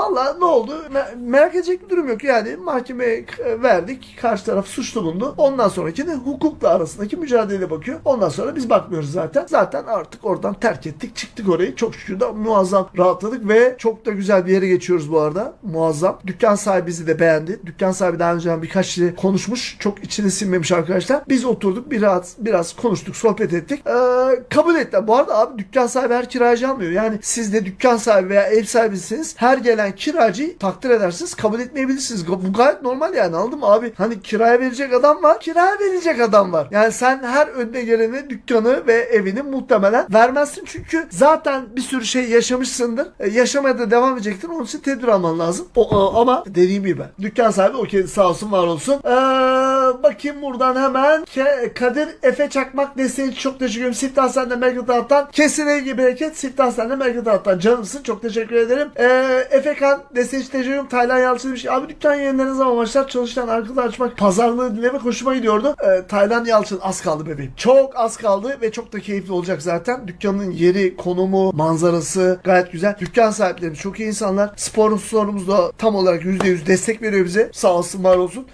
valla ne oldu? Me- merak edecek bir durum yok. Yani mahkemeye verdik. Karşı taraf suçlu bulundu. Ondan sonraki de hukukla arasındaki mücadeleye bakıyor. Ondan sonra biz bakmıyoruz zaten. Zaten artık oradan terk ettik. Çıktık orayı. Çok şükür de muazzam rahatladık ve çok da güzel bir yere geçiyoruz bu arada. Muazzam. Dükkan sahibi bizi de beğendi. Dükkan sahibi daha önceden birkaç şey konuşmuş. Çok içine sinmemiş arkadaşlar. Biz oturduk biraz biraz konuştuk, sohbet ettik. Ee, kabul ettiler. Bu arada abi dükkan sahibi her kiracı almıyor. Yani siz de dükkan sahibi veya ev sahibisiniz. Her gelen kiracıyı takdir edersiniz. Kabul etmeyebilirsiniz. Bu gayet normal yani anladın mı abi? Hani kiraya verecek adam var. Kiraya verecek adam var. Yani sen her önüne geleni dükkanı ve evini muhtemelen vermezsin. Çünkü zaten bir sürü şey yaşamışsındır. E, yaşamaya da devam edecektir. Onun için tedbir alman lazım. O, o- ama dediğim gibi dükkan sahibi okey sağ olsun var olsun. Ee, bakayım buradan hemen Ke- Kadir Efe Çakmak desteği çok teşekkür ederim. Siftah sende Merkez Dağıt'tan. Kesine gibi bereket. Siftah sende Merkez Dağıt'tan. Canımsın. Çok teşekkür ederim. Ee, Efe Kan desteği teşekkür ederim. Taylan Yalçın demiş. Abi dükkan yayınları ne zaman başlar? Çalışan arkada açmak. Pazarlığı dinlemek hoşuma gidiyordu. Ee, Taylan Yalçın az kaldı bebeğim. Çok az kaldı ve çok da keyifli olacak zaten. Dükkanın yeri, konumu, manzarası gayet güzel. Dükkan sahiplerimiz çok iyi insanlar. Sponsorumuz da tam olarak %100 destek veriyor bize. Sağ olsun, var olsun.